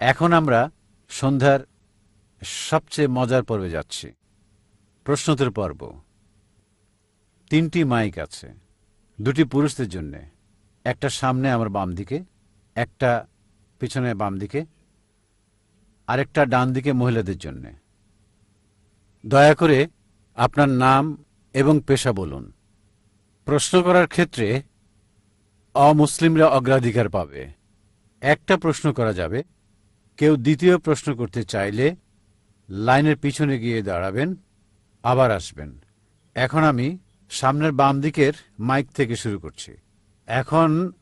এখন আমরা সন্ধ্যার সবচেয়ে মজার পর্বে যাচ্ছি। প্রশ্নোত্তর পর্ব। তিনটি মাইক আছে, দুটি পুরুষদের জন্য, একটা সামনে আমার বাম দিকে, একটা পিছনে বাম দিকে, আরেকটা ডান দিকে মহিলাদের জন্য। দয়া করে আপনার নাম এবং পেশা বলুন। প্রশ্ন করার ক্ষেত্রে অমুসলিমরা অগ্রাধিকার পাবে। একটা প্রশ্ন করা যাবে কেউ দ্বিতীয় প্রশ্ন করতে চাইলে লাইনের পিছনে গিয়ে দাঁড়াবেন, আবার আসবেন। এখন আমি সামনের বাম দিকের মাইক থেকে শুরু করছি। এখন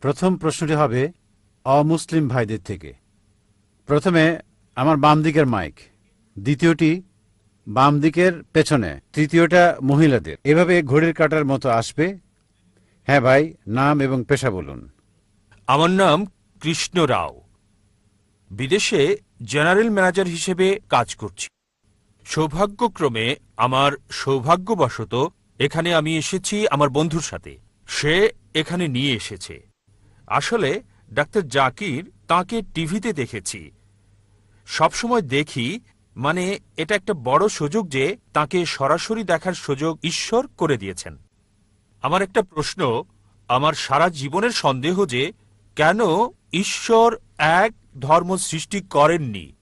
প্রথম প্রশ্নটি হবে অমুসলিম ভাইদের থেকে। প্রথমে আমার বাম দিকের মাইক, দ্বিতীয়টি বাম দিকের পেছনে, তৃতীয়টা মহিলাদের। এভাবে ঘড়ির কাটার মতো আসবে। হ্যাঁ ভাই, নাম এবং পেশা বলুন। আমার নাম কৃষ্ণ রাও। বিদেশে জেনারেল ম্যানেজার হিসেবে কাজ করছি। সৌভাগ্যক্রমে আমার সৌভাগ্যবশত এখানে আমি এসেছি আমার বন্ধুর সাথে। সে এখানে নিয়ে এসেছে। আসলে ডাক্তার জাকির তাকে টিভিতে দেখেছি। সবসময় দেখি মানে এটা একটা বড় সুযোগ যে তাকে সরাসরি দেখার সুযোগ ঈশ্বর করে দিয়েছেন। আমার একটা প্রশ্ন, আমার সারা জীবনের সন্দেহ যে কেন ঈশ্বর এক ধর্ম সৃষ্টি করেননি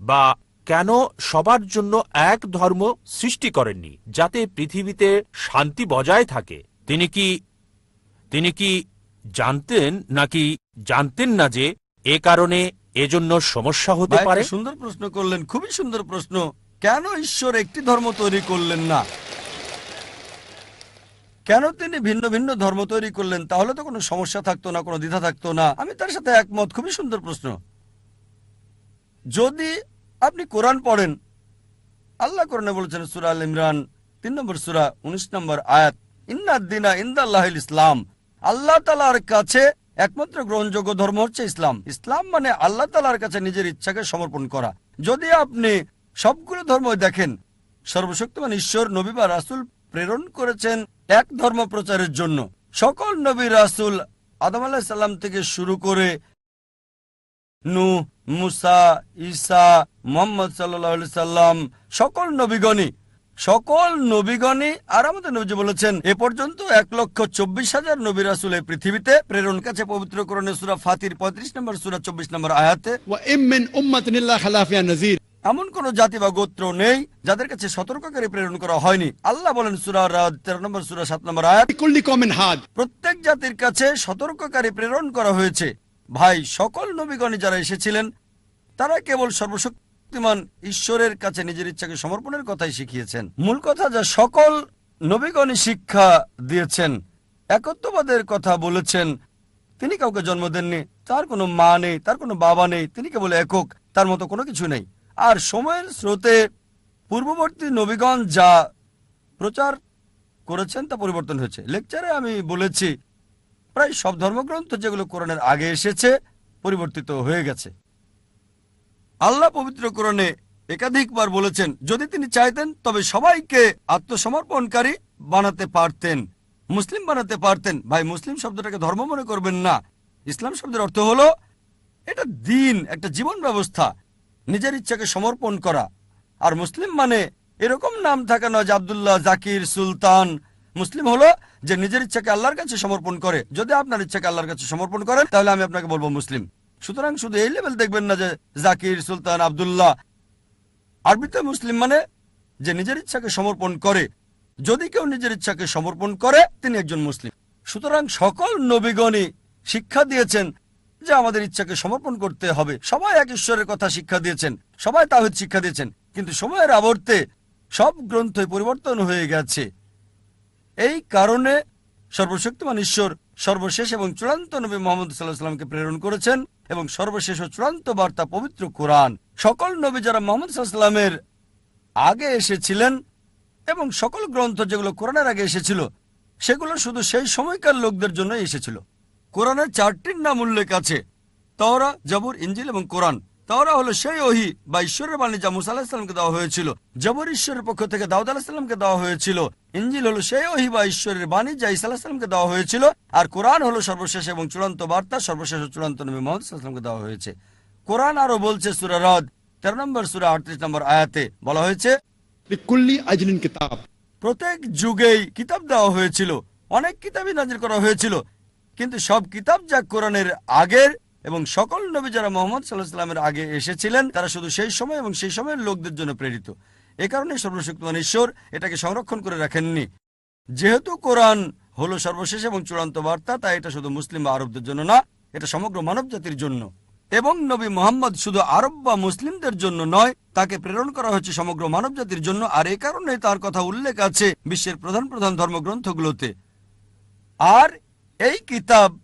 বা কেন সবার জন্য এক ধর্ম সৃষ্টি করেননি যাতে পৃথিবীতে শান্তি বজায় থাকে? তিনি কি তিনি কি জানতেন নাকি জানতেন না যে এ কারণে এজন্য সমস্যা হতে পারে? সুন্দর প্রশ্ন করলেন খুবই সুন্দর প্রশ্ন। কেন ঈশ্বর একটি ধর্ম তৈরি করলেন না? কেন তিনি ভিন্ন ভিন্ন ধর্ম তৈরি করলেন? তাহলে তো কোনো সমস্যা থাকতো না কোনো দ্বিধা থাকতো না। আমি তার সাথে একমত খুবই সুন্দর প্রশ্ন। যদি আপনি কোরআন পড়েন, আল্লাহ কোরআনে বলেছেন সুরা আল ইমরান, তিন নম্বর সুরা, উনিশ নম্বর আয়াত ইন্নাদ্দিনা ইন্দাল্লাহ ইসলাম। আল্লাহ তালার কাছে একমাত্র গ্রহণযোগ্য ধর্ম হচ্ছে ইসলাম। ইসলাম মানে আল্লাহ তালার কাছে নিজের ইচ্ছাকে সমর্পণ করা। যদি আপনি সবগুলো ধর্ম দেখেন, সর্বশক্তিমান ঈশ্বর, নবী বা রাসুল প্রেরণ করেছেন এক ধর্ম প্রচারের জন্য। সকল নবী রাসুল আদম আলাহ সাল্লাম থেকে শুরু করে নু মুসা ইসা মোহাম্মদ সাল্লি সাল্লাম সকল নবীগণী সকল নবীগণী আর আমাদের নবী বলেছেন এ পর্যন্ত এক লক্ষ চব্বিশ হাজার নবীর আসলে পৃথিবীতে প্রেরণ কাছে পবিত্র করণে সুরা ফাতির পঁয়ত্রিশ নম্বর সুরা চব্বিশ নম্বর আয়াতে। এমন কোন জাতি বা গোত্র নেই যাদের কাছে সতর্ককারী প্রেরণ করা হয়নি। আল্লাহ বলেন সুরা তেরো নম্বর সুরা সাত নম্বর আয়াত প্রত্যেক জাতির কাছে সতর্ককারী প্রেরণ করা হয়েছে। ভাই, সকল নবীগণে যারা এসেছিলেন, তারা কেবল সর্বশক্তিমান ঈশ্বরের কাছে নিজের ইচ্ছাকে সমর্পণের কথাই শিখিয়েছেন। মূল কথা যা সকল নবীগণই শিক্ষা দিয়েছেন, একত্ববাদের কথা বলেছেন, তিনি কাউকে জন্ম দেননি, তার কোনো মা নেই, তার কোনো বাবা নেই, তিনি কেবল একক, তার মতো কোনো কিছু নেই। আর সময়ের স্রোতে পূর্ববর্তী নবীগণ যা প্রচার করেছেন তা পরিবর্তন হয়েছে। লেকচারে আমি বলেছি প্রায় সব ধর্মগ্রন্থ যেগুলো কোরআনের আগে এসেছে, পরিবর্তিত হয়ে গেছে। আল্লাহ পবিত্র কোরআনে একাধিকবার বলেছেন, যদি তিনি চাইতেন, তবে সবাইকে আত্মসমর্পণকারী বানাতে পারতেন, মুসলিম বানাতে পারতেন। ভাই, মুসলিম শব্দটাকে ধর্ম মনে করবেন না। ইসলাম শব্দের অর্থ হলো, এটা দিন, একটা জীবন ব্যবস্থা, নিজের ইচ্ছাকে সমর্পণ করা। আর মুসলিম মানে এরকম নাম থাকা নয় যে আবদুল্লাহ, জাকির, সুলতান মুসলিম হলো যে নিজের ইচ্ছাকে আল্লাহর কাছে সমর্পণ করে। যদি আপনার ইচ্ছাকে আল্লাহর কাছে সমর্পণ করেন, তাহলে আমি আপনাকে বলব মুসলিম। সুতরাং শুধু এই লেভেল দেখবেন না যে জাকির, সুলতান, আবদুল্লাহ। আরবিতে মুসলিম মানে যে নিজের ইচ্ছাকে সমর্পণ করে। যদি কেউ নিজের ইচ্ছাকে সমর্পণ করে, তিনি একজন মুসলিম। সুতরাং সকল নবীগণই শিক্ষা দিয়েছেন যে আমাদের ইচ্ছাকে সমর্পণ করতে হবে। সবাই এক ঈশ্বরের কথা শিক্ষা দিয়েছেন, সবাই তাহিদ শিক্ষা দিয়েছেন। কিন্তু সময়ের আবর্তে সব গ্রন্থই পরিবর্তন হয়ে গেছে। এই কারণে সর্বশক্তিমান ঈশ্বর সর্বশেষ এবং চূড়ান্ত নবী মোহাম্মদ সাল্লাহ সাল্লামকে প্রেরণ করেছেন এবং সর্বশেষ ও চূড়ান্ত বার্তা পবিত্র কোরআন। সকল নবী যারা মোহাম্মদ সাল্লামের আগে এসেছিলেন এবং সকল গ্রন্থ যেগুলো কোরআনের আগে এসেছিল, সেগুলো শুধু সেই সময়কার লোকদের জন্য এসেছিল। কোরআনের চারটির নাম উল্লেখ আছে, তওরা, জবর ইঞ্জিল এবং কোরআন। তাওরা হলো সেই ওহি বা ঈশ্বরের বাণী যা মুসা আলাহিসামকে দেওয়া হয়েছিল। জবর ঈশ্বরের পক্ষ থেকে দাউদ আলাহিসামকে দেওয়া হয়েছিল। ইঞ্জিল হলো সেই ওহি বা ঈশ্বরের বাণী যা ইসা আলাহিসামকে দেওয়া হয়েছিল। আর কোরআন হলো সর্বশেষ এবং চূড়ান্ত বার্তা সর্বশেষ চূড়ান্ত নবী মোহাম্মদ দেওয়া হয়েছে। কোরআন আরও বলছে সুরা তেরো নম্বর সুরা আটত্রিশ নম্বর আয়াতে বলা হয়েছে কিতাব। প্রত্যেক যুগেই কিতাব দেওয়া হয়েছিল। অনেক কিতাবই নাজির করা হয়েছিল। কিন্তু সব কিতাব যা কোরআনের আগের এবং সকল নবী যারা মোহাম্মদ সাল্লাহ সাল্লামের আগে এসেছিলেন, তারা শুধু সেই সময় এবং সেই সময়ের লোকদের জন্য প্রেরিত। এ কারণে সর্বশক্তিমান ঈশ্বর এটাকে সংরক্ষণ করে রাখেননি। যেহেতু কোরআন হলো সর্বশেষ এবং চূড়ান্ত বার্তা, তাই এটা শুধু মুসলিম বা আরবদের জন্য না, এটা সমগ্র মানব জাতির জন্য। এবং নবী মোহাম্মদ শুধু আরব বা মুসলিমদের জন্য নয়, তাকে প্রেরণ করা হয়েছে সমগ্র মানব জাতির জন্য, আর এ কারণে তার কথা উল্লেখ আছে বিশ্বের প্রধান প্রধান ধর্মগ্রন্থগুলোতে। আর এই কিতাব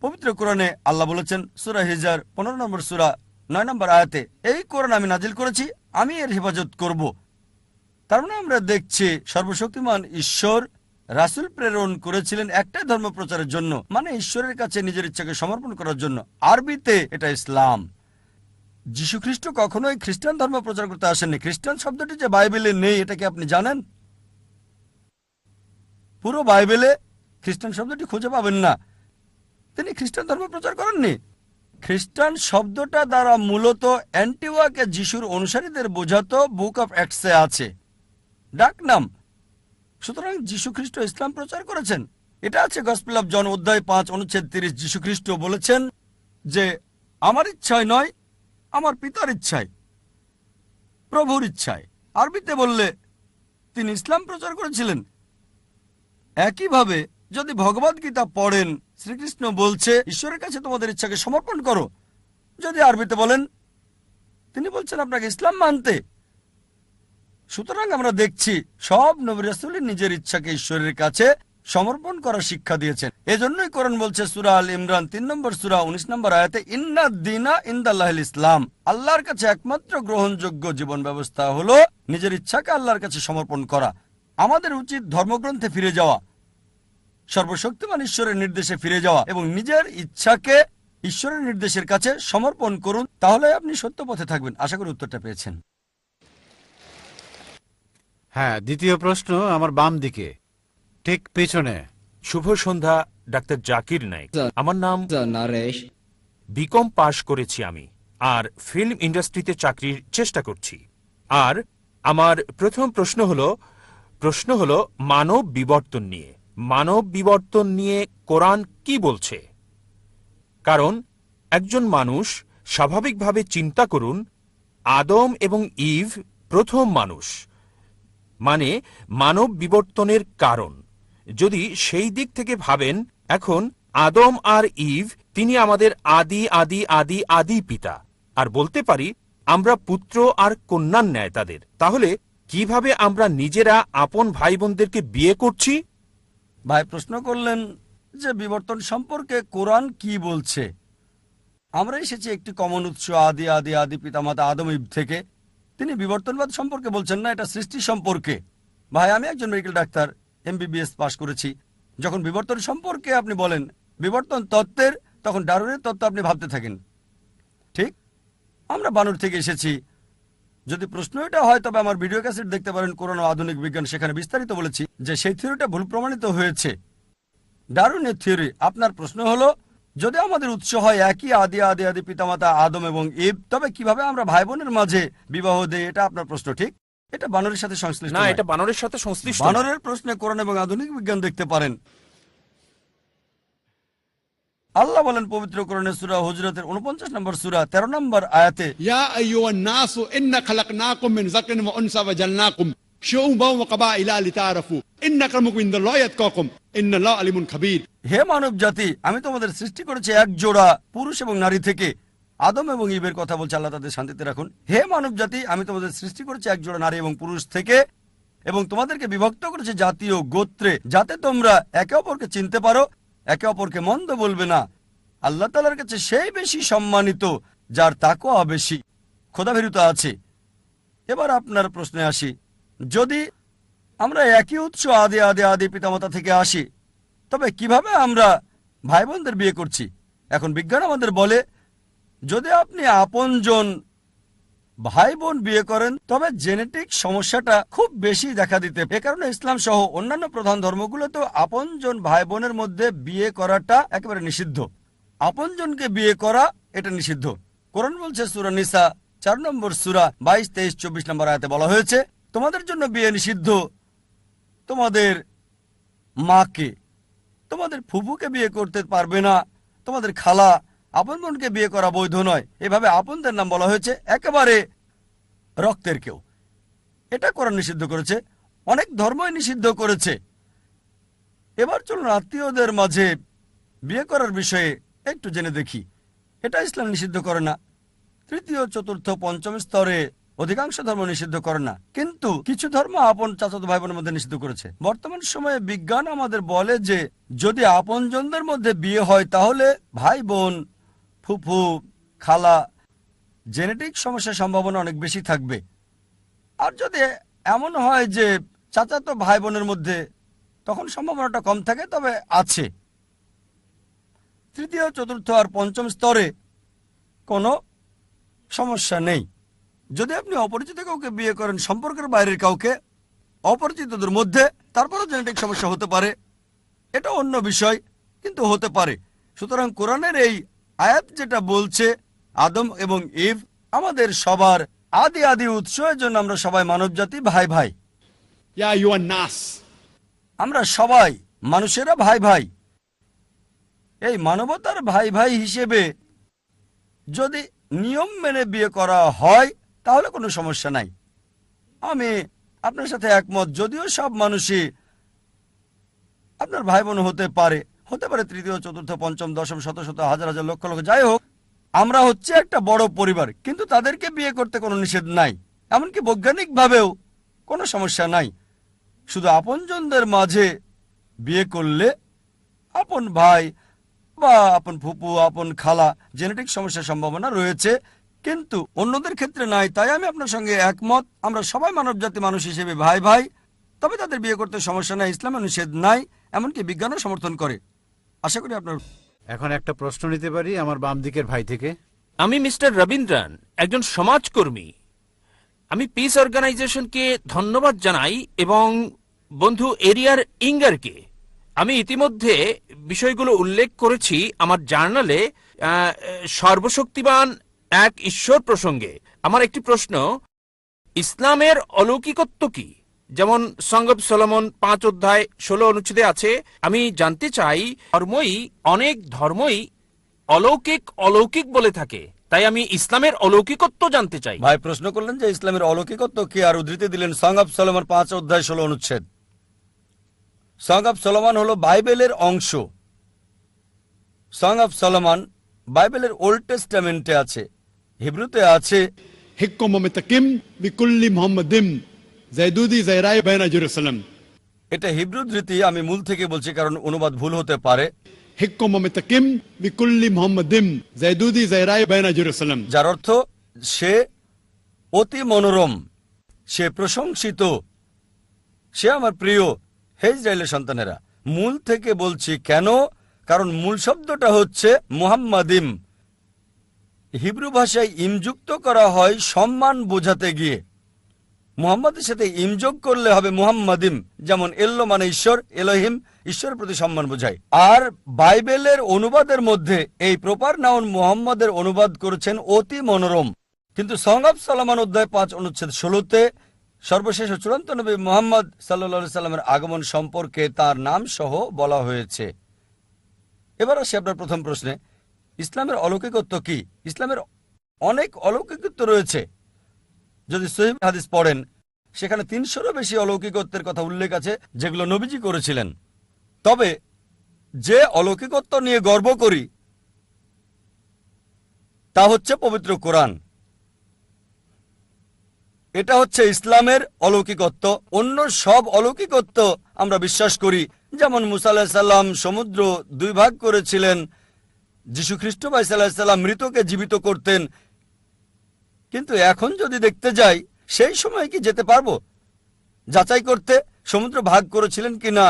পবিত্র কোরআনে আল্লাহ বলেছেন, সুরা হিজার, পনেরো নম্বর সুরা, নয় নম্বর আয়াতে, এই কোরআন আমি নাজিল করেছি, আমি এর হেফাজত করব। তার মানে আমরা দেখছি সর্বশক্তিমান ঈশ্বর রাসুল প্রেরণ করেছিলেন একটাই ধর্ম প্রচারের জন্য মানে ঈশ্বরের কাছে নিজের ইচ্ছাকে সমর্পণ করার জন্য। আরবিতে এটা ইসলাম। যীশু খ্রিস্ট কখনোই খ্রিস্টান ধর্ম প্রচার করতে আসেননি। খ্রিস্টান শব্দটি যে বাইবেলে নেই, এটা কি আপনি জানেন? পুরো বাইবেলে খ্রিস্টান শব্দটি খুঁজে পাবেন না। তিনি খ্রিস্টান ধর্ম প্রচার করেননি। খ্রিস্টান শব্দটা দ্বারা মূলত অ্যান্টিওয়াকে যিশুর অনুসারীদের বোঝাতো বুক অফ অ্যাক্টসে আছে। ডাক নাম। সুতরাং যীশু খ্রিস্ট ইসলাম প্রচার করেছেন। এটা আছে গসপেল অফ জন অধ্যায় পাঁচ, অনুচ্ছেদ তিরিশ। যীশু খ্রিস্ট বলেছেন যে, আমার ইচ্ছায় নয়, আমার পিতার ইচ্ছায়, প্রভুর ইচ্ছায়। আরবিতে বললে, তিনি ইসলাম প্রচার করেছিলেন। একইভাবে যদি ভগবদ্গীতা পড়েন শ্রীকৃষ্ণ বলছে, ঈশ্বরের কাছে তোমাদের ইচ্ছাকে সমর্পণ করো। যদি আরবিতে বলেন, তিনি বলছেন, আপনাকে ইসলাম মানতে। সুতরাং আমরা দেখছি, সব নবী রাসূলই নিজের ইচ্ছাকে ঈশ্বরের কাছে সমর্পণ করার শিক্ষা দিয়েছেন। এজন্যই কোরআন বলছে, সুরা আল ইমরান, তিন নম্বর সুরা, উনিশ নম্বর আয়াতে, ইন্না দিনা ইন্দাল্লাহ ইসলাম। আল্লাহর কাছে একমাত্র গ্রহণযোগ্য জীবন ব্যবস্থা হলো নিজের ইচ্ছাকে আল্লাহর কাছে সমর্পণ করা। আমাদের উচিত ধর্মগ্রন্থে ফিরে যাওয়া। সর্বশক্তিমান ঈশ্বরের নির্দেশে ফিরে যাওয়া এবং নিজের ইচ্ছাকে ঈশ্বরের নির্দেশের কাছে সমর্পণ করুন তাহলে আপনি সত্য পথে থাকবেন। আশা করি উত্তরটা পেয়েছেন। হ্যাঁ দ্বিতীয় প্রশ্ন আমার বাম দিকে। ঠিক পেছনে। শুভ সন্ধ্যা ডাক্তার জাকির নাইক আমার নাম নারেশ। বিকম পাশ করেছি আমি আর ফিল্ম ইন্ডাস্ট্রিতে চাকরির চেষ্টা করছি। আর আমার প্রথম প্রশ্ন হলো প্রশ্ন হলো মানব বিবর্তন নিয়ে। মানব বিবর্তন নিয়ে কোরআন কি বলছে? কারণ একজন মানুষ স্বাভাবিকভাবে চিন্তা করুন, আদম এবং ইভ প্রথম মানুষ মানে মানব বিবর্তনের কারণ। যদি সেই দিক থেকে ভাবেন, এখন আদম আর ইভ তিনি আমাদের আদি আদি আদি আদি পিতা। আর বলতে পারি, আমরা পুত্র আর কন্যার ন্যায় তাদের। তাহলে কীভাবে আমরা নিজেরা আপন ভাই বোনদেরকে বিয়ে করছি? ভাই প্রশ্ন করলেন যে বিবর্তন সম্পর্কে কোরআন কি বলছে? আমরা এসেছি একটি কমন উৎস আদি আদি আদি পিতামাতা আদম ইব থেকে। তিনি বিবর্তনবাদ সম্পর্কে বলছেন না, এটা সৃষ্টি সম্পর্কে। ভাই, আমি একজন মেডিকেল ডাক্তার এমবিবিএস পাশ করেছি। যখন বিবর্তন সম্পর্কে আপনি বলেন, বিবর্তন তত্ত্বের, তখন ডারুনের তত্ত্ব আপনি ভাবতে থাকেন। ঠিক? আমরা বানর থেকে এসেছি যদি প্রশ্ন এটা হয় তবে আমার ভিডিও ক্যাসেট দেখতে পারেন কোরআন আধুনিক বিজ্ঞান সেখানে বিস্তারিত বলেছি যে সেই থিওরিটা ভুল প্রমাণিত হয়েছে। ডারুনের থিওরি। আপনার প্রশ্ন হলো যদি আমাদের উৎস হয় একই আদি আদি আদি পিতামাতা আদম এবং ইব তবে কীভাবে আমরা ভাই বোনের মাঝে বিবাহ দেই? এটা আপনার প্রশ্ন ঠিক? এটা বানরের সাথে সংশ্লিষ্ট না এটা বানরের সাথে সংশ্লিষ্ট বানরের প্রশ্নে কোরআন এবং আধুনিক বিজ্ঞান দেখতে পারেন। আল্লাহ বলেন পবিত্র কোরআনের সুরা হজরতের উনপঞ্চাশ নম্বর সুরা তেরো নম্বর আয়াতে ইয়া নাস ইন্না খালাকনাকুম মিন যাকরিন ওয়া উনসা ওয়া জালনাকুম ওয়া কাবাইলা লিতারাফু ইন্নাল্লাহ আলিমুন খাবীর। হে মানব জাতি আমি তোমাদের সৃষ্টি করেছি এক জোড়া পুরুষ এবং নারী থেকে। আদম এবং ইবের কথা বলছে আল্লাহ তাদের শান্তিতে রাখুন। হে মানব জাতি আমি তোমাদের সৃষ্টি করেছি এক জোড়া নারী এবং পুরুষ থেকে এবং তোমাদেরকে বিভক্ত করেছে জাতীয় গোত্রে যাতে তোমরা একে অপরকে চিনতে পারো একে অপরকে মন্দ বলবে না। আল্লাহ তালার কাছে সেই বেশি সম্মানিত, যার তাকওয়া বেশি। খোদাভীরুত আছে। এবার আপনার প্রশ্নে আসি। যদি আমরা একই উৎস আদি আদি আদি পিতামাতা থেকে আসি, তবে কীভাবে আমরা ভাই বিয়ে করছি? এখন বিজ্ঞান আমাদের বলে, যদি আপনি আপনজন ভাই বোন বিয়ে করেন, তবে জেনেটিক সমস্যাটা খুব বেশি দেখা দিতে এ কারণে ইসলাম সহ অন্যান্য প্রধান ধর্মগুলোতেও আপনজন ভাই বোনের মধ্যে বিয়ে করাটা একেবারে নিষিদ্ধ। আপনজনকে বিয়ে করা এটা নিষিদ্ধ। কোরআন বলছে সুরা নিসা, চার নম্বর সুরা, বাইশ, তেইশ, চব্বিশ নম্বর আয়াতে বলা হয়েছে, তোমাদের জন্য বিয়ে নিষিদ্ধ তোমাদের মাকে। তোমাদের ফুফুকে বিয়ে করতে পারবে না। তোমাদের খালা আপন বোনকে বিয়ে করা বৈধ নয়। এভাবে আপনদের নাম বলা হয়েছে একেবারে রক্তের কেউ। এটা করা নিষিদ্ধ করেছে। অনেক ধর্মই নিষিদ্ধ করেছে। এবার চলুন আত্মীয়দের মাঝে বিয়ে করার বিষয়ে একটু জেনে দেখি। এটা ইসলাম নিষিদ্ধ করে না। তৃতীয়, চতুর্থ, পঞ্চম স্তরে অধিকাংশ ধর্ম নিষিদ্ধ করে না। কিন্তু কিছু ধর্ম আপন চাচাতো ভাই বোনের মধ্যে নিষিদ্ধ করেছে। বর্তমান সময়ে বিজ্ঞান আমাদের বলে যে, যদি আপনজনদের মধ্যে বিয়ে হয়, তাহলে ভাই বোন ফুফু, খালা, জেনেটিক সমস্যার সম্ভাবনা অনেক বেশি থাকবে। আর যদি এমন হয় যে চাচাতো ভাই বোনের মধ্যে তখন সম্ভাবনাটা কম থাকে, তবে আছে। তৃতীয়, চতুর্থ আর পঞ্চম স্তরে কোনো সমস্যা নেই। যদি আপনি অপরিচিত কাউকে বিয়ে করেন, সম্পর্কের বাইরের কাউকে অপরিচিতদের মধ্যে, তারপরও জেনেটিক সমস্যা হতে পারে। এটা অন্য বিষয়, কিন্তু হতে পারে। সুতরাং কোরআনের এই আয়াত যেটা বলছে আদম এবং ইভ আমাদের সবার আদি আদি উৎস এর জন্য আমরা সবাই মানব জাতি ভাই। ভাই আমরা সবাই মানুষেরা ভাই ভাই। এই মানবতার ভাই ভাই হিসেবে যদি নিয়ম মেনে বিয়ে করা হয় তাহলে কোনো সমস্যা নাই। আমি আপনার সাথে একমত যদিও সব মানুষই আপনার ভাই বোন হতে পারে হতে পারে তৃতীয়, চতুর্থ, পঞ্চম, দশম, শত শত, হাজার হাজার লক্ষ লক্ষ, যাই হোক, আমরা হচ্ছে একটা বড় পরিবার, কিন্তু তাদেরকে বিয়ে করতে কোনো নিষেধ নাই, এমনকি বৈজ্ঞানিকভাবেও কোনো সমস্যা নাই। শুধু আপনজনদের মাঝে বিয়ে করলে আপন ভাই বা আপন ফুপু, আপন খালা জেনেটিক সমস্যার সম্ভাবনা রয়েছে, কিন্তু অন্যদের ক্ষেত্রে নাই, তাই আমি আপনার সঙ্গে একমত। আমরা সবাই মানবজাতি মানুষ হিসেবে ভাই ভাই তবে তাদের বিয়ে করতে সমস্যা নাই, ইসলামে নিষেধ নাই, এমনকি বিজ্ঞানও সমর্থন করে। আশা করি আপনার এখন একটা প্রশ্ন নিতে পারি আমার বাম দিকের ভাই থেকে। আমি মিস্টার রবীন্দ্রন একজন সমাজকর্মী। আমি পিস অর্গানাইজেশনকে ধন্যবাদ জানাই এবং বন্ধু এরিয়ার ইঙ্গারকে। আমি ইতিমধ্যে বিষয়গুলো উল্লেখ করেছি আমার জার্নালে সর্বশক্তিমান এক ঈশ্বর প্রসঙ্গে। আমার একটি প্রশ্ন ইসলামের অলৌকিকত্ব কি? যেমন সঙ্গব সলমন পাঁচ অধ্যায় ষোলো অনুচ্ছেদে আছে আমি জানতে চাই ধর্মই অনেক ধর্মই অলৌকিক অলৌকিক বলে থাকে। তাই আমি ইসলামের অলৌকিকত্ব জানতে চাই। ভাই প্রশ্ন করলেন যে ইসলামের অলৌকিকত্ব কি? আর উদ্ধৃতি দিলেন সঙ্গব অফ পাঁচ অধ্যায় ষোলো অনুচ্ছেদ। সঙ্গব সলমন হলো বাইবেলের অংশ। সং অফ সলমান বাইবেলের ওল্ড টেস্টামেন্টে আছে হিব্রুতে আছে হিকম জাইদুদি জাইরাই বাইনা জেরুসালাম এটা হিব্রু রীতি আমি মূল থেকে বলছি কারণ অনুবাদ ভুল হতে পারে। জাইদুদি জাইরাই বাইনা জেরুসালাম যার অর্থ সে অতি মনোরম সে প্রশংসিত সে আমার প্রিয়। হে ইসরায়েলের সন্তানেরা মূল থেকে বলছি কেন? কারণ মূল শব্দটা হচ্ছে মুহাম্মাদিম। হিব্রু ভাষায় ইমযুক্ত করা হয় সম্মান বোঝাতে গিয়ে। মুহাম্মাদের সাথে ইমযোগ করলে হবে মুহাম্মাদিম। যেমন, এল্লো মানে ঈশ্বর, এলোহিম, ঈশ্বরের প্রতি সম্মান বোঝায়। আর বাইবেলের অনুবাদের মধ্যে এই প্রপার নাউন মুহাম্মাদের অনুবাদ করেছেন অতি মনোরম। কিন্তু সং অফ সালামান অধ্যায় পাঁচ অনুচ্ছেদ ষোলোতে সর্বশেষ চূড়ান্ত নবী মোহাম্মদ সাল্লা সাল্লামের আগমন সম্পর্কে তার নাম সহ বলা হয়েছে। এবার আসি আপনার প্রথম প্রশ্নে। ইসলামের অলৌকিকত্ব কি? ইসলামের অনেক অলৌকিকত্ব রয়েছে। যদি সহিহ হাদিস পড়েন, সেখানে তিনশোরও বেশি অলৌকিকত্বের কথা উল্লেখ আছে, যেগুলো নবীজি করেছিলেন। তবে যে অলৌকিকত্ব নিয়ে গর্ব করি, তা হচ্ছে পবিত্র কোরআন। এটা হচ্ছে ইসলামের অলৌকিকত্ব। অন্য সব অলৌকিকত্ব আমরা বিশ্বাস করি, যেমন মুসা আলাহিসাল্লাম সমুদ্র দুই ভাগ করেছিলেন যীশু খ্রিস্ট ভাই সাল্লাহিসাল্লাম মৃতকে জীবিত করতেন কিন্তু এখন যদি দেখতে যাই, সেই সময় কি যেতে পারব? যাচাই করতে সমুদ্র ভাগ করেছিলেন কিনা,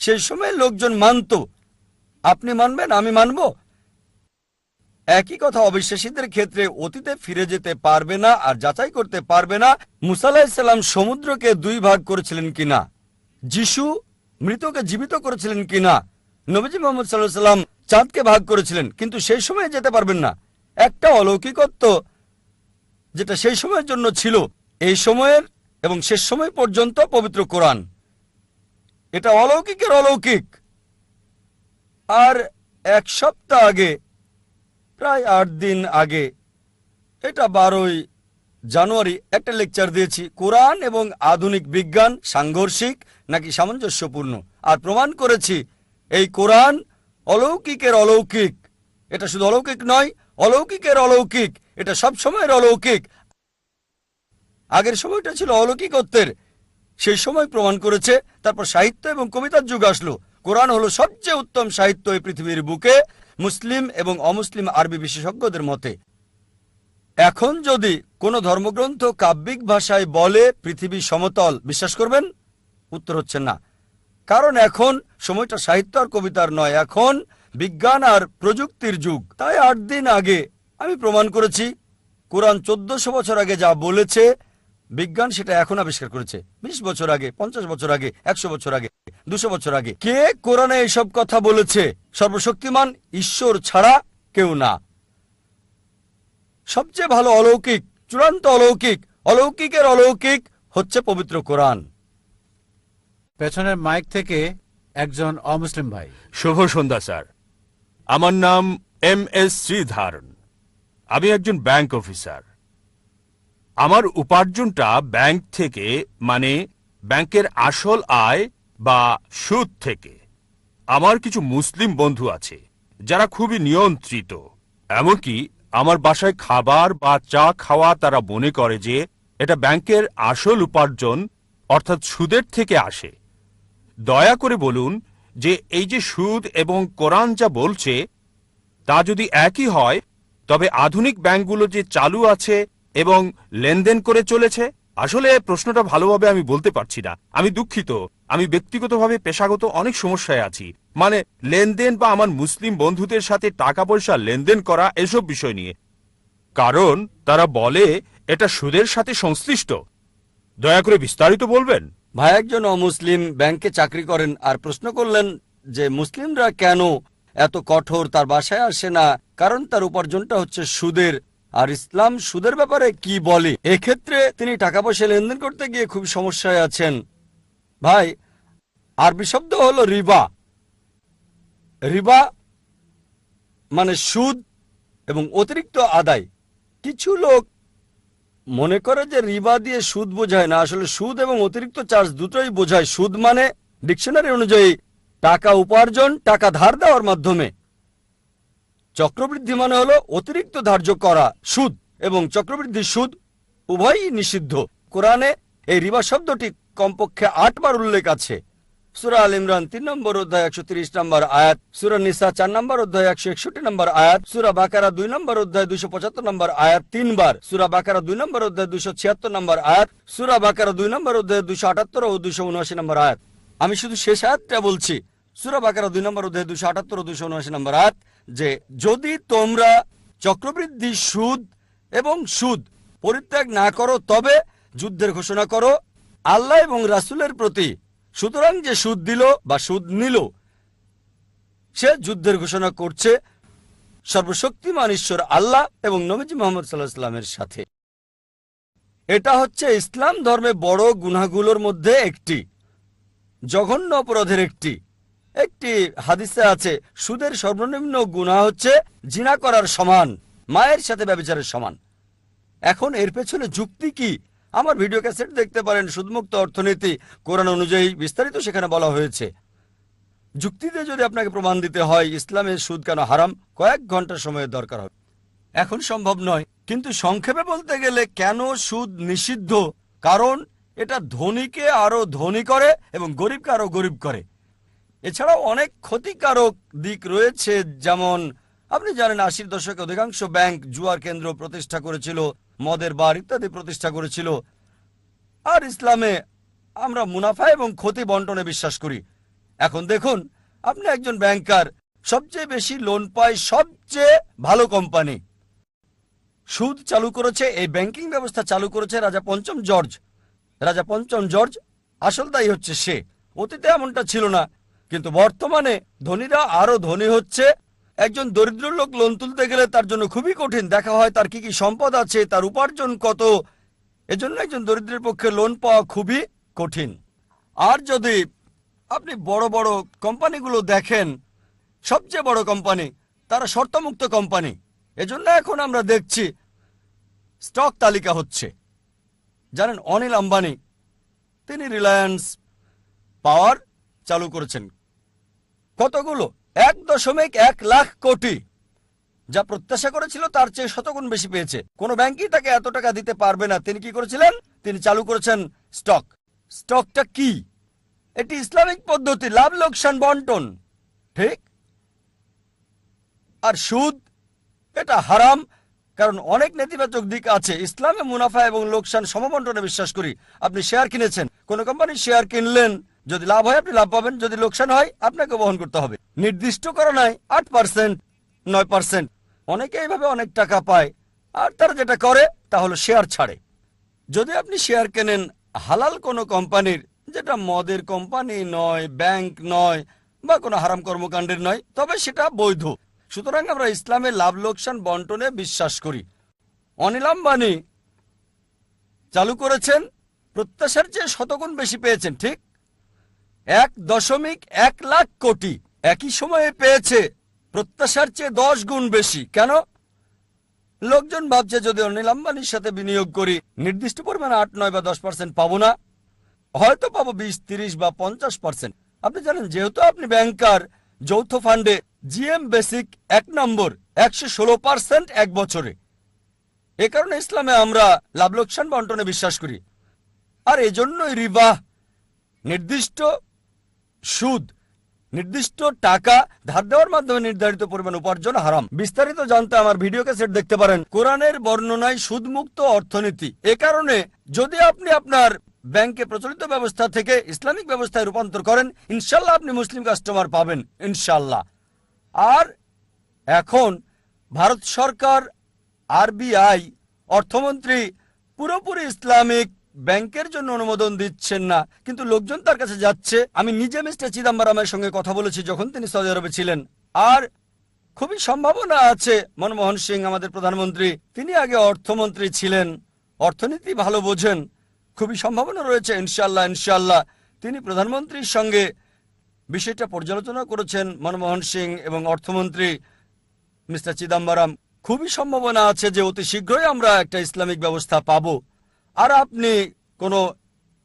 সেই সময় লোকজন মানত। আপনি মানবেন, আমি মানব। একই কথা অবিশ্বাসীদের ক্ষেত্রে অতীতে ফিরে যেতে পারবে না আর যাচাই করতে পারবে না মুসাল্লাহিসাল্লাম সমুদ্রকে দুই ভাগ করেছিলেন কিনা, যিশু মৃতকে জীবিত করেছিলেন কিনা, নবীজি মোহাম্মদ সাল্লাহ সাল্লাম চাঁদকে ভাগ করেছিলেন, কিন্তু সেই সময় যেতে পারবেন না। একটা অলৌকিকত্ব যেটা সেই সময়ের জন্য ছিল, এই সময়ের এবং শেষ সময় পর্যন্ত পবিত্র কোরআন। এটা অলৌকিকের অলৌকিক। আর এক সপ্তাহ আগে, প্রায় আট দিন আগে, এটা বারোই জানুয়ারি একটা লেকচার দিয়েছি। কোরআন এবং আধুনিক বিজ্ঞান সাংঘর্ষিক নাকি সামঞ্জস্যপূর্ণ? আর প্রমাণ করেছি, এই কোরআন অলৌকিকের অলৌকিক। এটা শুধু অলৌকিক নয়, অলৌকিকের অলৌকিক। এটা সব সময়ের অলৌকিক। আগের সময়টা ছিল অলৌকিকত্বের। সেই সময় প্রমাণ করেছে, তারপর সাহিত্য এবং কবিতার যুগ আসলো। কোরআন হলো সবচেয়ে উত্তম সাহিত্য এই পৃথিবীর বুকে, মুসলিম এবং অমুসলিম আরবি বিশেষজ্ঞদের মতে। এখন যদি কোনো ধর্মগ্রন্থ কাব্যিক ভাষায় বলে পৃথিবী সমতল, বিশ্বাস করবেন? উত্তর হচ্ছে না। কারণ এখন সময়টা সাহিত্য আর কবিতার নয়, এখন বিজ্ঞান আর প্রযুক্তির যুগ। তাই আট দিন আগে আমি প্রমাণ করেছি কোরআন চোদ্দশো বছর আগে যা বলেছে বিজ্ঞান সেটা এখন আবিষ্কার করেছে। বিশ বছর আগে পঞ্চাশ বছর আগে একশো বছর আগে দুশো বছর আগে। কে কোরআনে এসব কথা বলেছে? সর্বশক্তিমান ঈশ্বর ছাড়া কেউ না। সবচেয়ে ভালো অলৌকিক চূড়ান্ত অলৌকিক অলৌকিকের অলৌকিক হচ্ছে পবিত্র কোরআন। পেছনের মাইক থেকে একজন অমুসলিম ভাই। শুভ সন্ধ্যা স্যার। আমার নাম এম এস শ্রীধারণ। আমি একজন ব্যাংক অফিসার আমার উপার্জনটা ব্যাংক থেকে মানে ব্যাংকের আসল আয় বা সুদ থেকে। আমার কিছু মুসলিম বন্ধু আছে, যারা খুবই নিয়ন্ত্রিত। এমনকি আমার বাসায় খাবার বা চা খাওয়া তারা মনে করে যে, এটা ব্যাংকের আসল উপার্জন, অর্থাৎ সুদের থেকে আসে। দয়া করে বলুন যে, এই যে সুদ এবং কোরআন যা বলছে, তা যদি একই হয় তবে আধুনিক ব্যাংকগুলো যে চালু আছে এবং লেনদেন করে চলেছে, আসলে প্রশ্নটা ভালোভাবে আমি বলতে পারছি না। আমি দুঃখিত। আমি ব্যক্তিগতভাবে পেশাগত অনেক সমস্যায় আছি। মানে লেনদেন বা আমার মুসলিম বন্ধুদের সাথে টাকা পয়সা লেনদেন করা এসব বিষয় নিয়ে। কারণ তারা বলে এটা সুদের সাথে সংশ্লিষ্ট। দয়া করে বিস্তারিত বলবেন? ভাই, একজন অমুসলিম ব্যাংকে চাকরি করেন আর প্রশ্ন করলেন যে, মুসলিমরা কেন এত কঠোর তার বাসায় আসে না, কারণ তার উপার্জনটা হচ্ছে সুদের। আর ইসলাম সুদের ব্যাপারে কি বলে? এক্ষেত্রে তিনি টাকা পয়সা লেনদেন করতে গিয়ে খুব সমস্যায় আছেন। ভাই, আরবি শব্দ হলো রিবা। রিবা মানে সুদ এবং অতিরিক্ত আদায়। কিছু লোক মনে করে যে রিবা দিয়ে সুদ বোঝায় না, আসলে সুদ এবং অতিরিক্ত চার্জ দুটোই বোঝায়। সুদ মানে ডিকশনারি অনুযায়ী টাকা উপার্জন, টাকা ধার দেওয়ার মাধ্যমে। চক্রবৃদ্ধি মানে হলো অতিরিক্ত ধার্য করা, সুদ, এবং চক্রবৃদ্ধি সুদ উভয়ই নিষিদ্ধ। কোরআনে এই রিবা শব্দটি কমপক্ষে আটবার উল্লেখ আছে। সুরা আল ইমরান তিন নম্বর অধ্যায় একশো তিরিশ নম্বর আয়াত, সুরা নিসা চার নম্বর অধ্যায় একশো একষট্টি নম্বর আয়াত, সুরা বাকারা দুই নম্বর অধ্যায় দুশো পঁচাত্তর নম্বর আয়াত তিনবার। সুরা বাকারা দুই নম্বর অধ্যায় দুশো ছিয়াত্তর নম্বর আয়াত, সুরা বাকারা দুই নম্বর অধ্যায় দুশো আটাত্তর ও দুশো উনআশি নম্বর আয়াত। আমি শুধু শেষ আয়াতটা বলছি। সুরা বাকারা দুই নম্বর অধ্যায় দুশো আটাত্তর দুশো উনআশি নম্বর আয়াত, যে যদি তোমরা চক্রবৃদ্ধি, সুদ এবং সুদ পরিত্যাগ না করো, তবে যুদ্ধের ঘোষণা করো। আল্লাহ এবং রাসূলের প্রতি সুতরাং যে সুদ দিল বা সুদ নিল, সে যুদ্ধের ঘোষণা করছে সর্বশক্তিমান ঈশ্বর আল্লাহ এবং নবীজি মোহাম্মদ সাল্লাহ সাল্লামের সাথে। এটা হচ্ছে ইসলাম ধর্মে বড় গুনাহগুলোর মধ্যে একটি, জঘন্য অপরাধের একটি। একটি হাদিসে আছে, সুদের সর্বনিম্ন গুনাহ হচ্ছে জিনা করার সমান, মায়ের সাথে ব্যবচারের সমান। এখন এর পেছনে যুক্তি কি? আমার ভিডিও ক্যাসেট দেখতে পারেন সুদমুক্ত অর্থনীতি, কোরআন অনুযায়ী বিস্তারিত সেখানে বলা হয়েছে। যুক্তিতে যদি আপনাকে প্রমাণ দিতে হয় ইসলামের সুদ কেন হারাম? কয়েক ঘণ্টা সময়ের দরকার হবে। এখন সম্ভব নয়, কিন্তু সংক্ষেপে বলতে গেলে কেন সুদ নিষিদ্ধ? কারণ এটা ধনীকে আরও ধনী করে এবং গরিবকে আরও গরিব করে। এছাড়াও অনেক ক্ষতিকারক দিক রয়েছে, যেমন আপনি জানেন আশির দশকে অধিকাংশ ব্যাংক জুয়ার কেন্দ্র প্রতিষ্ঠা করেছিল, মদের বার ইত্যাদি প্রতিষ্ঠা করেছিল। আর ইসলামে আমরা মুনাফা এবং ক্ষতি বন্টনে বিশ্বাস করি। এখন দেখুন, আপনি একজন ব্যাংকার, সবচেয়ে বেশি লোন পায় সবচেয়ে ভালো কোম্পানি। সুদ চালু করেছে, এই ব্যাংকিং ব্যবস্থা চালু করেছে রাজা পঞ্চম জর্জ। রাজা পঞ্চম জর্জ আসল দায়ী হচ্ছে সে। অতীতে এমনটা ছিল না। কিন্তু বর্তমানে ধনীরা আরও ধনী হচ্ছে। একজন দরিদ্র লোক লোন তুলতে গেলে তার জন্য খুবই কঠিন। দেখা হয় তার কি কি সম্পদ আছে, তার উপার্জন কত। এজন্য একজন দরিদ্রের পক্ষে লোন পাওয়া খুবই কঠিন। আর যদি আপনি বড় বড় কোম্পানিগুলো দেখেন, সবচেয়ে বড় কোম্পানি, তারা শর্তমুক্ত কোম্পানি। এজন্য এখন আমরা দেখছি স্টক তালিকা হচ্ছে। জানেন অনিল আম্বানি, তিনি রিলায়েন্স পাওয়ার চালু করেছেন। কতগুলো? এক দশমিক এক লাখ কোটি। যা প্রত্যাশা করেছিল, তার চেয়ে শতগুণ বেশি পেয়েছে। কোনো ব্যাংকই তাকে এত টাকা দিতে পারবে না। তিনি কি করেছিলেন? তিনি চালু করেছেন স্টক। স্টকটা কি? এটি ইসলামিক পদ্ধতি, লাভ লোকসান বন্টন। ঠিক? আর সুদ? এটা হারাম, কারণ অনেক নেতিবাচক দিক আছে। ইসলামে মুনাফা এবং লোকসান সমবন্টনে বিশ্বাস করি। আপনি শেয়ার কিনেছেন। কোন কোম্পানির শেয়ার কিনলেন যদি লাভ হয় আপনি লাভ পাবেন, যদি লোকসান হয় আপনাকে বহন করতে হবে। নির্দিষ্ট করা নাই আট পার্সেন্ট, নয় পার্সেন্ট, অনেকে এইভাবে অনেক টাকা পায়, আর তারা যেটা করে তা হলো শেয়ার ছাড়ে। যদি আপনি শেয়ার কেনেন হালাল কোনো কোম্পানির, যেটা মদের কোম্পানি নয়, ব্যাংক নয়, বা কোনো হারাম কর্মকাণ্ডের নয়, তবে সেটা বৈধ। সুতরাং আমরা ইসলামের লাভ, লোকসান বন্টনে বিশ্বাস করি। অনিল আম্বানি চালু করেছেন, প্রত্যাশার চেয়ে শতগুণ বেশি পেয়েছেন, ঠিক? এক দশমিক এক লাখ কোটি। একই সময়ে পেয়েছে প্রত্যাশার চেয়ে দশ গুণ বেশি। কেন? লোকজন ভাবছে যদি অনিল আম্বানির সাথে বিনিয়োগ করি, নির্দিষ্ট পরিমাণে আট, নয় বা দশ পার্সেন্ট পাবো না। হয়তো পাবো বিশ, তিরিশ বা পঞ্চাশ পার্সেন্ট। আপনি জানেন, যেহেতু আপনি ব্যাংকার, যৌথ ফান্ডে জিএম বেসিক এক নম্বর, একশো ষোলো পার্সেন্ট এক বছরে। এ কারণে ইসলামে আমরা লাভ লোকসান বন্টনে বিশ্বাস করি। আর এজন্যই রিবাহ, নির্দিষ্ট সুদ, নির্দিষ্ট টাকা ধার দেওয়ার মাধ্যমে নির্ধারিত পরিমাণ উপার্জন হারাম। বিস্তারিত জানতে আমার ভিডিও ক্যাসেট দেখতে পারেন। কোরআনের বর্ণনায় সুদমুক্ত অর্থনীতি। এ কারণে যদি আপনি আপনার ব্যাংকে প্রচলিত ব্যবস্থা থেকে ইসলামিক ব্যবস্থায় রূপান্তর করেন, ইনশাল্লাহ আপনি মুসলিম কাস্টমার পাবেন, ইনশাল্লাহ। আর এখন ভারত সরকার, আরবিআই, অর্থমন্ত্রী পুরোপুরি ইসলামিক ব্যাংকের জন্য অনুমোদন দিচ্ছেন না, কিন্তু লোকজন তার কাছে যাচ্ছে। আমি নিজে মিস্টার চিদাম্বরমের সঙ্গে কথা বলেছি যখন তিনি সৌদি আরবে ছিলেন। আর খুবই সম্ভাবনা আছে, মনমোহন সিং, আমাদের প্রধানমন্ত্রী, তিনি আগে অর্থমন্ত্রী ছিলেন। অর্থনীতি ভালো বোঝেন, খুবই সম্ভাবনা রয়েছে ইনশাল্লাহ ইনশাল্লাহ তিনি প্রধানমন্ত্রীর সঙ্গে বিষয়টা পর্যালোচনা করেছেন, মনমোহন সিং এবং অর্থমন্ত্রী মিস্টার চিদাম্বরম। খুবই সম্ভাবনা আছে যে অতি শীঘ্রই আমরা একটা ইসলামিক ব্যবস্থা পাব। আর আপনি কোনো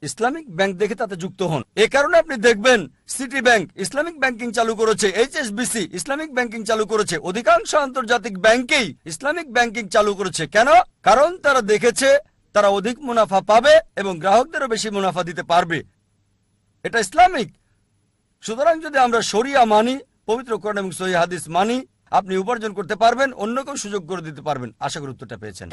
ইসলামিক ব্যাংক দেখে তাতে যুক্ত হন। এ কারণে আপনি দেখবেন সিটি ব্যাংক ইসলামিক ব্যাংকিং চালু করেছে এইচ এইচএসবিসি ইসলামিক ব্যাংকিং চালু করেছে, অধিকাংশ আন্তর্জাতিক ব্যাংকেই ইসলামিক ব্যাংকিং চালু করেছে। কেন? কারণ তারা দেখেছে তারা অধিক মুনাফা পাবে এবং গ্রাহকদেরও বেশি মুনাফা দিতে পারবে। এটা ইসলামিক। সুতরাং যদি আমরা শরিয়া মানি, পবিত্র কোরআন এবং সহি হাদিস মানি, আপনি উপার্জন করতে পারবেন, অন্য কেউ সুযোগ করে দিতে পারবেন। আশা করি উত্তরটা পেয়েছেন।